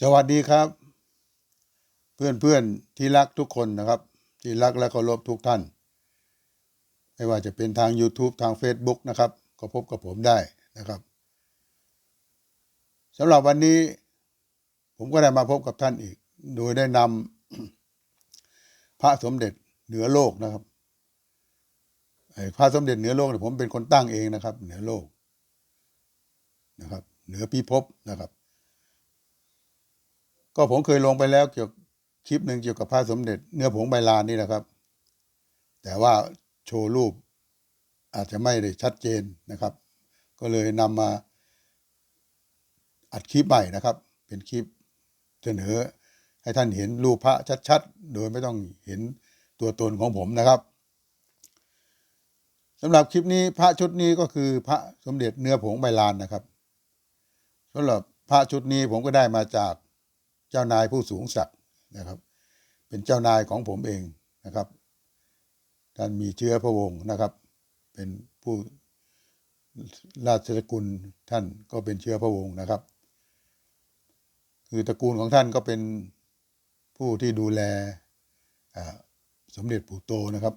สวัสดีครับ เพื่อนเพื่อนๆที่รักทุกคนนะครับ ที่รักและเคารพทุกท่าน ไม่ว่าจะเป็นทาง YouTube ทาง Facebook นะครับ ก็พบกับผมได้นะครับสำหรับวันนี้ ผมก็ได้มาพบกับท่านอีก โดยได้นำพระสมเด็จเหนือโลกนะครับพระสมเด็จเหนือโลกเนี่ยผมเป็นคนตั้งเองนะครับ เหนือโลกนะครับ เหนือพิภพนะครับ ก็ผมเคยลงไปแล้วเกี่ยวกับคลิปหนึ่งเกี่ยวกับพระสมเด็จ เนื้อผงใบลานนี่นะครับ แต่ว่าโชว์รูปอาจจะไม่ได้ชัดเจนนะครับ ก็เลยนำมาอัดคลิปใหม่นะครับ เป็นคลิปเสนอให้ท่านเห็นรูปพระชัดๆ โดยไม่ต้องเห็นตัวตนของผมนะครับสำหรับคลิปนี้พระชุดนี้ก็คือพระสมเด็จเนื้อผงใบลานนะครับสำหรับพระชุดนี้ผมก็ได้มาจาก เจ้านายผู้สูงศักดิ์นะครับ เป็นเจ้านายของผมเองนะครับ ท่านมีเชื้อพระวงศ์นะครับ เป็นผู้ราชสกุลท่านก็เป็นเชื้อพระวงศ์นะครับ คือตระกูลของท่านก็เป็นผู้ที่ดูแลสมเด็จปู่โตนะครับ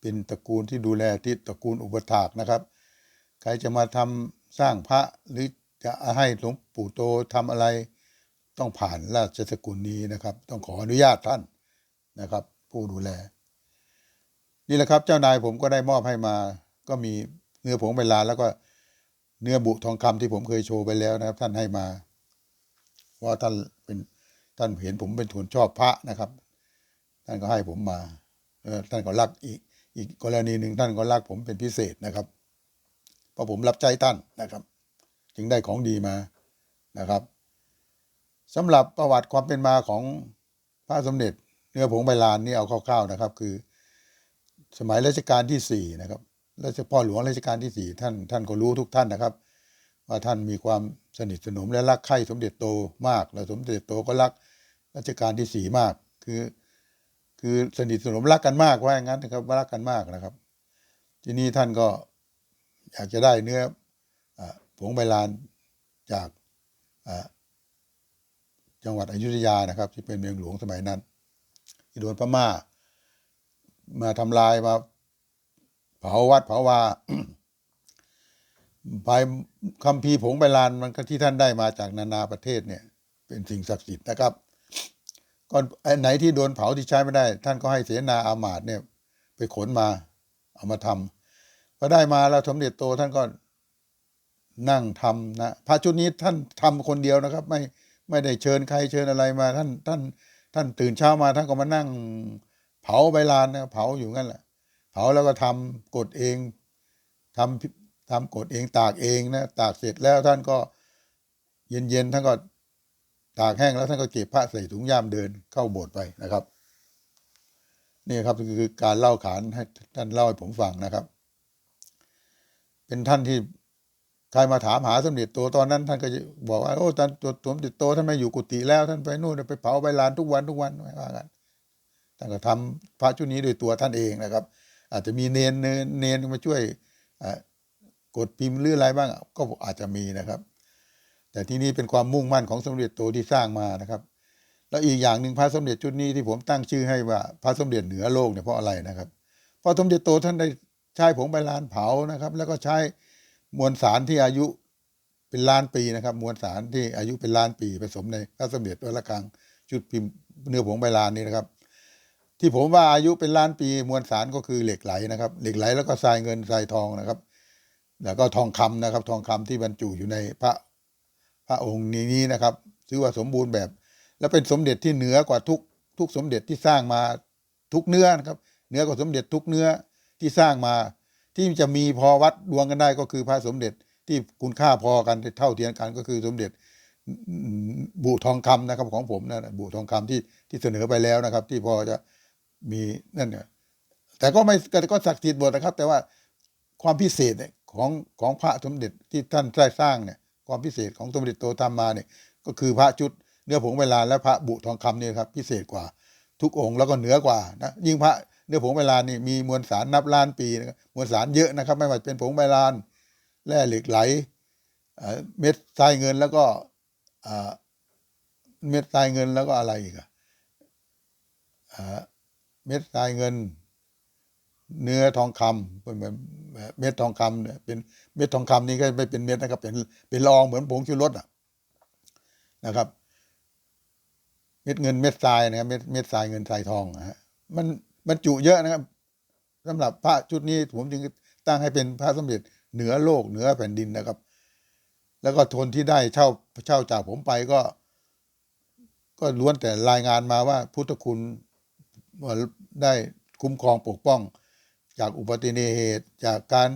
เป็นตระกูลที่ดูแลที่ตระกูลอุปถากนะครับ ใครจะมาทำสร้างพระหรือจะให้หลวงปู่โตทำอะไร ต้องผ่านราชสกุลนี้นะครับ ต้องขออนุญาตท่านนะครับ ผู้ดูแล นี่แหละครับ เจ้านายผมก็ได้มอบให้มา ก็มีเนื้อผงใบลาแล้วก็เนื้อบุทองคำที่ผมเคยโชว์ไปแล้วนะครับ ท่านให้มาเพราะว่าท่านเป็นท่านเห็นผมเป็นคนชอบพระนะครับ ท่านก็ให้ผมมาท่านก็รักอีก อีกกรณีหนึ่งท่านก็รักผมเป็นพิเศษนะครับเพราะผมรับใจท่านนะครับ จึงได้ของดีมานะครับ สำหรับประวัติความเป็นมาของพระสมเด็จเนื้อผงใบลานนี่เอาคร่าวๆนะครับ คือ สมัยรัชกาลที่สี่นะครับรัชพ่อหลวงรัชกาลที่สี่ท่านท่านก็รู้ทุกท่านนะครับ ว่าท่านมีความสนิทสนมและรักใคร่สมเด็จโตมาก แล้วสมเด็จโตก็รักรัชกาลที่สี่มาก คือ คือสนิทสนมรักกันมากว่าอย่างนั้นนะครับรักกันมากนะครับ ทีนี้ท่านก็อยากจะได้เนื้ออผงใบลานจากอ จังหวัดอยุธยานะครับ ที่เป็นเมืองหลวงสมัยนั้นที่โดนพม่า มาทำลายมาเผาวัดเผาวาไปคัมภีผงใบลานมันก็ที่ท่านได้มาจากนานาประเทศเนี่ย เป็นสิ่งศักดิ์สิทธิ์นะครับก็ไอ้ไหนที่โดนเผาที่ใช้ไม่ได้ ท่านก็ให้เสนาอามาตเนี่ย ไปขนมาเอามาทำพอได้มาแล้วสมเด็จโตท่านก็นั่งทำนะพระชุดนี้ท่านทำคนเดียวนะครับ ไม่ ไม่ได้เชิญใครเชิญอะไรมาท่านท่านท่านตื่นเช้ามาท่านก็มานั่งเผาใบลานนะเผาอยู่งั้นแหละ เผาแล้วก็ทำกดเองทำทำกดเองตากเองนะตากเสร็จแล้วท่านก็เย็นๆท่านก็ตากแห้งแล้วท่านก็เก็บพระใส่ถุงย่ามเดินเข้าโบสถ์ไปนะครับนี่ครับคือการเล่าขานให้ท่านเล่าให้ผมฟังนะครับ เป็นท่านที่ ใครมาถามหาสมเด็จโตตอนนั้น ท่านก็จะบอกว่าโอ้ท่านตัวสมเด็จโตท่านไม่อยู่กุฏิแล้ว ท่านไปนู่นไปเผาใบลานทุกวันทุกวันไม่ว่ากันท่านก็ทำพระชุดนี้โดยตัวท่านเองนะครับ อาจจะมีเนนเนนเนนมาช่วยกดพิมพ์หรืออะไรบ้างก็อาจจะมีนะครับ แต่ที่นี่เป็นความมุ่งมั่นของสมเด็จโตที่สร้างมานะครับ แล้วอีกอย่างหนึ่งพระสมเด็จชุดนี้ที่ผมตั้งชื่อให้ว่าพระสมเด็จเหนือโลกเนี่ยเพราะอะไรนะครับเพราะสมเด็จโตท่านได้ใช้ผงใบลานเผานะครับ แล้วก็ใช้ มวลสารที่อายุเป็นล้านปีนะครับ มวลสารที่อายุเป็นล้านปีผสมในพระสมเด็จวัดระฆังชุดพิมพ์เนื้อผงใบลานนี่นะครับ ที่ผมว่าอายุเป็นล้านปี มวลสารก็คือเหล็กไหลนะครับ เหล็กไหลแล้วก็ทรายเงินทรายทองนะครับ แล้วก็ทองคำนะครับ ทองคำที่บรรจุอยู่ในพระพระองค์นี้นะครับถือว่าสมบูรณ์แบบ และเป็นสมเด็จที่เหนือกว่าทุกทุกสมเด็จที่สร้างมาทุกเนื้อนะครับเหนือกว่าสมเด็จทุกเนื้อที่สร้างมา ที่จะมีพอวัดดวงกันได้ก็คือพระสมเด็จที่คุณค่าพอกันเท่าเทียมกันก็คือสมเด็จบุทองคำนะครับของผมนะบุทองคำที่ที่เสนอไปแล้วนะครับ ที่พอจะมีนั่นเนี่ยแต่ก็ไม่ก็ศักดิ์สิทธิ์หมดนะครับ แต่ว่าความพิเศษเนี่ยของของพระสมเด็จที่ท่านได้สร้างเนี่ยความพิเศษของสมเด็จโตทำมาเนี่ยก็คือพระชุดเนื้อผงเวลาและพระบุทองคำเนี่ยครับพิเศษกว่าทุกองค์แล้วก็เหนือกว่านะยิ่งพระ เนื้อผงเวลานนี่มีมวลสารนับล้านปีนะครับมวลสารเยอะนะครับ ไม่ว่าจะเป็นผงเวลาน แร่เหล็กไหลเม็ดทรายเงินแล้วก็เม็ดทรายเงินแล้วก็อะไรอีกอะอ่าเม็ดทรายเงิน เนื้อทองคำเป็นเม็ดทองคำเนี่ยเป็นเม็ดทองคำนี่ก็ไม่เป็นเม็ดนะครับ เป็นเป็นลองเหมือนผงชูรสอะนะครับ เม็ดเงินเม็ดทรายนะครับเม็ดเม็ดทรายเงินทรายทองฮะมัน มันจุเยอะนะครับสำหรับพระชุดนี้ผมจึงตั้งให้เป็นพระสมเด็จเหนือโลกเหนือแผ่นดินนะครับ แล้วก็ทนที่ได้เช่าเช่าจากผมไปก็ ก็ล้วนแต่รายงานมาว่าพุทธคุณได้คุ้มครองปกป้อง จากอุบัติเหตุจากการ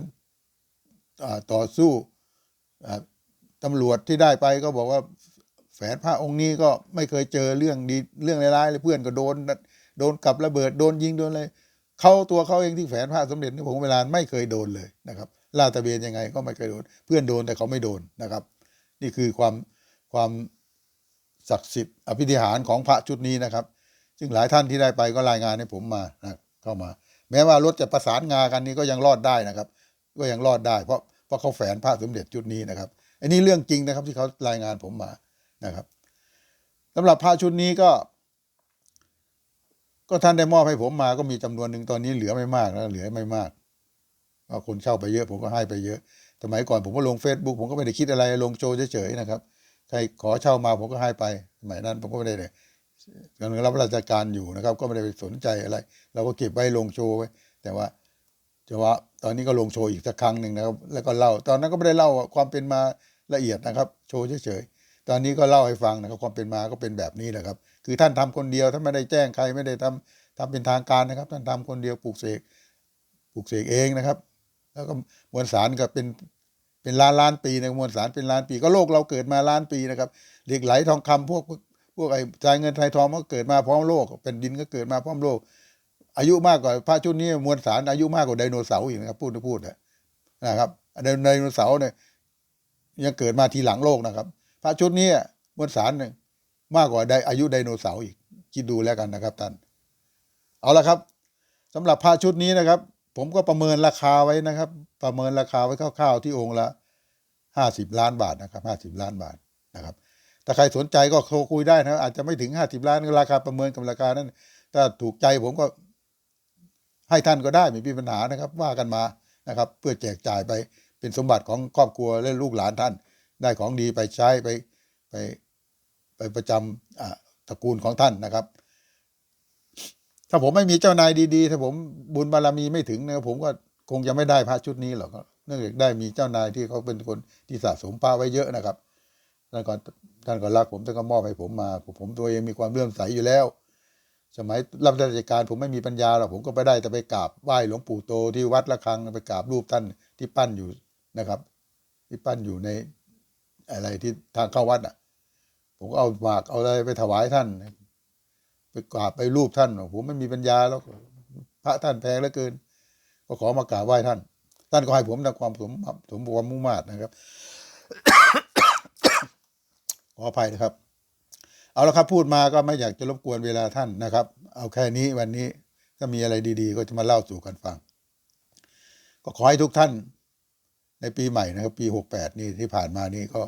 ต่อสู้ตำรวจที่ได้ไปก็บอกว่าแฝดพระองค์นี้ก็ไม่เคยเจอเรื่องดีเรื่องร้ายเลยเพื่อนก็โดน โดนกับระเบิดโดนยิงโดนอะไรเขาตัวเขาเองที่แฝดพระสมเด็จในผงเวลาไม่เคยโดนเลยนะครับลาดตะเวนยังไงก็ไม่เคยโดน เพื่อนโดนแต่เขาไม่โดนนะครับ นี่คือความความศักดิ์สิทธิ์อภิธิหารของพระชุดนี้นะครับ ซึ่งหลายท่านที่ได้ไปก็รายงานให้ผมมานะเข้ามา แม้ว่ารถจะประสานงากันนี้ก็ยังรอดได้นะครับ ก็ยังรอดได้ เพราะเพราะเขาแฝนพระสมเด็จชุดนี้นะครับ อันนี้เรื่องจริงนะครับที่เขารายงานผมมานะครับสำหรับพระชุดนี้ก็ ก็ท่านได้มอบให้ผมมาก็มีจำนวนหนึ่งตอนนี้เหลือไม่มากแล้วเหลือไม่มากก็คนเช่าไปเยอะผมก็ให้ไปเยอะสมัยก่อนผมก็ลง Facebook ผมก็ไม่ได้คิดอะไรลงโชว์เฉยๆนะครับใครขอเช่ามาผมก็ให้ไปสมัยนั้นผมก็ไม่ได้เลยกำลังรับราชการอยู่นะครับ ก็ไม่ได้ไปสนใจอะไร เราก็เก็บไว้ลงโชว์ไว้ แต่ว่าจะว่าตอนนี้ก็ลงโชว์อีกสักครั้งหนึ่งนะครับ แล้วก็เล่าตอนนั้นก็ไม่ได้เล่าความเป็นมาละเอียดนะครับ โชว์เฉยๆตอนนี้ก็เล่าให้ฟังนะครับ ความเป็นมาก็เป็นแบบนี้แหละครับ คือท่านทำคนเดียวท่านไม่ได้แจ้งใครไม่ได้ทำทำเป็นทางการนะครับ ท่านทำคนเดียวปลูกเสกปลูกเสกเองนะครับ แล้วก็มวลสารก็เป็นเป็นล้านล้านปีนะมวลสารเป็นล้านปี ก็โลกเราเกิดมาล้านปีนะครับเหล็กไหลทองคำพวกพวกไอ้จ่ายเงินไทยทองก็เกิดมาพร้อมโลกเป็นดินก็เกิดมาพร้อมโลก อายุมากกว่าพระชุดนี้มวลสารอายุมากกว่าไดโนเสาร์อีกนะครับ พูดพูดนะนะครับไดไดโนเสาร์เนี่ยยังเกิดมาทีหลังโลกนะครับ พระชุดนี้มวลสารเนี่ย มากกว่าไดอายุไดโนเสาร์อีกคิดดูแล้วกันนะครับท่านเอาละครับสำหรับพระชุดนี้นะครับ ผมก็ประเมินราคาไว้นะครับ ประเมินราคาไว้คร่าวๆที่องค์ละห้าสิบล้านบาทนะครับห้าสิบล้านบาทนะครับถ้าใครสนใจก็โทรคุยได้นะอาจจะไม่ถึงห้าสิบล้านราคาประเมินกับราคานั้นถ้าถูกใจผมก็ให้ท่านก็ได้ไม่มีปัญหานะครับ ว่ากันมานะครับ เพื่อแจกจ่ายไปเป็นสมบัติของครอบครัวและลูกหลานท่าน ได้ของดีไปใช้ไปไป ไปประจำอ่าตระกูลของท่านนะครับ ถ้าผมไม่มีเจ้านายดีๆ ถ้าผมบุญบารมีไม่ถึงเนะครับผมก็คงจะไม่ได้พระชุดนี้หรอกเนื่องจากได้มีเจ้านายที่เขาเป็นคนที่สะสมพระไว้เยอะนะครับท่านก็ท่านก็รักผมท่านก็มอบให้ผมมา ผมตัวเองมีความเลื่อมใสอยู่แล้ว สมัยรับราชการผมไม่มีปัญญาหรอกผมก็ไปได้แต่ไปกราบไหว้หลวงปู่โตที่วัดละคังไปกราบรูปท่านที่ปั้นอยู่นะครับ ที่ปั้นอยู่ในอะไรที่ทางเข้าวัดอะ ผมก็เอาหมากเอาอะไรไปถวายท่าน ไปกราบไปรูปท่านผมไม่มีปัญญาแล้วพระท่านแพงเหลือเกิน ก็ขอมากราบไหว้ท่าน ท่านก็ให้ผมทำความสมสมความมุ่งมา่นะครับขออภัยนะครับ เอาละครับพูดมาก็ไม่อยากจะรบกวนเวลาท่านนะครับ เอาแค่นี้วันนี้ถ้ามีอะไรดีๆ ก็จะมาเล่าสู่กันฟัง ก็ขอให้ทุกท่านในปีใหม่นะครับ ปีหกแปดนี่ที่ผ่านมานี่ก็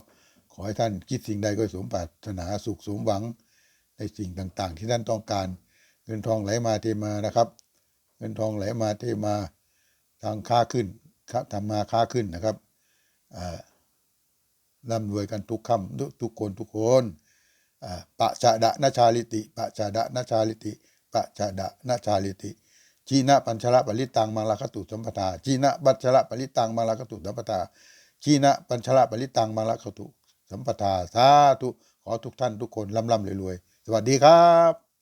ขอให้ท่านคิดสิ่งใดก็สมปรารถนาสุขสมหวัง ในสิ่งต่างๆ ที่ท่านต้องการ เงินทองไหลมาเทมานะครับ เงินทองไหลมาเทมาทางค้าขึ้นครับทำมาค้าขึ้นนะครับร่ำรวยกันทุกคำทุกคนทุกคนปะชาดะนาชาลิติปะชาดะนาชาลิติปะชาดะนาชาลิติจีนะปัญชละปริตังมังลาคตุสัมปทาจีนะปัญชละปริตังมังลาคตุสัมปทาจีนะปัญชละปริตังมังลาคตุ สัมปทาสาธุขอทุกท่านทุกคนร่ำล่ำรวยๆ สวัสดีครับ